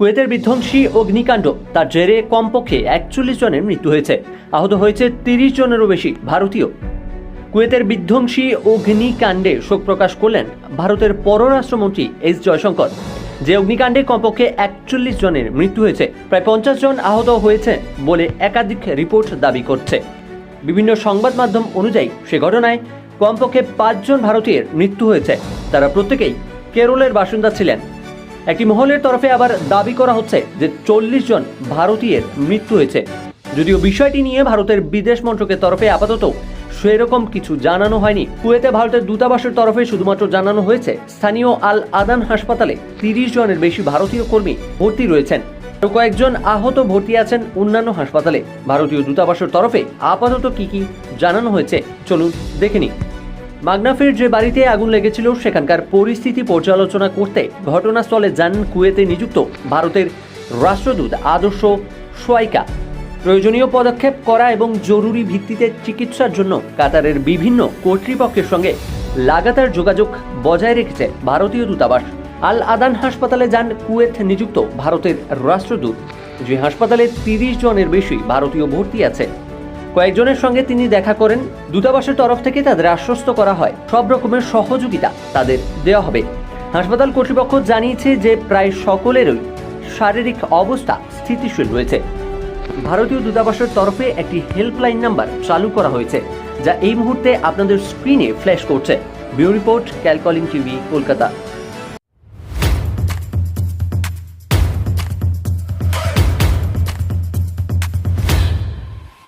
কুয়েতের বিধ্বংসী অগ্নিকাণ্ড, তার জেরে কমপক্ষে একচল্লিশ জনের মৃত্যু হয়েছে। আহত হয়েছে তিরিশ জনেরও বেশি ভারতীয়। কুয়েতের বিধ্বংসী অগ্নিকাণ্ডে শোক প্রকাশ করলেন ভারতের পররাষ্ট্রমন্ত্রী এস জয়শঙ্কর। যে অগ্নিকাণ্ডে কমপক্ষে একচল্লিশ জনের মৃত্যু হয়েছে, প্রায় পঞ্চাশ জন আহত হয়েছে বলে একাধিক রিপোর্ট দাবি করছে। বিভিন্ন সংবাদ মাধ্যম অনুযায়ী সে ঘটনায় কমপক্ষে পাঁচজন ভারতীয়ের মৃত্যু হয়েছে। তারা প্রত্যেকেই কেরলের বাসিন্দা ছিলেন। একটি মহলের তরফে আবার দাবি করা হচ্ছে যে চল্লিশ জন ভারতীয়ের মৃত্যু হয়েছে। যদিও বিষয়টি নিয়ে ভারতের বিদেশ মন্ত্রকের তরফে আপাতত সেরকম কিছু জানানো হয়নি। কুয়েতে ভারতের দূতাবাসের তরফে শুধুমাত্র জানানো হয়েছে, স্থানীয় আল আদান হাসপাতালে তিরিশ জনের বেশি ভারতীয় কর্মী ভর্তি রয়েছেন। কয়েকজন আহত ভর্তি আছেন অন্যান্য হাসপাতালে। ভারতীয় দূতাবাসের তরফে আপাতত কি কি জানানো হয়েছে, চলুন দেখে নিই। মাগনাফের যে বাড়িতে আগুন লেগেছিল, সেখানকার পরিস্থিতি পর্যালোচনা করতে ঘটনাস্থলে যান কুয়েতে নিযুক্ত ভারতের রাষ্ট্রদূত আদর্শ সোয়াইকা। প্রয়োজনীয় পদক্ষেপ করা এবং জরুরি ভিত্তিতে চিকিৎসার জন্য কাতারের বিভিন্ন কর্তৃপক্ষের সঙ্গে লাগাতার যোগাযোগ বজায় রেখেছে ভারতীয় দূতাবাস। আল আদান হাসপাতালে যান কুয়েত নিযুক্ত ভারতের রাষ্ট্রদূত। যে হাসপাতালে তিরিশ জনের বেশি ভারতীয় ভর্তি আছে কয়েকজনের সঙ্গে তিনি দেখা করেন। দূতাবাসের তরফ থেকে তাদের আশ্বস্ত করা হয়। সব রকমের সহযোগিতা তাদের দেওয়া হবে। হাসপাতাল কর্তৃপক্ষ জানিয়েছে যে প্রায় সকলেরই শারীরিক অবস্থা স্থিতিশীল রয়েছে। ভারতীয় দূতাবাসের তরফে একটি হেল্পলাইন নাম্বার চালু করা হয়েছে, যা এই মুহূর্তে আপনাদের স্ক্রিনে ফ্ল্যাশ করছে। বিউ রিপোর্ট ক্যালকলিং টিভি, কলকাতা।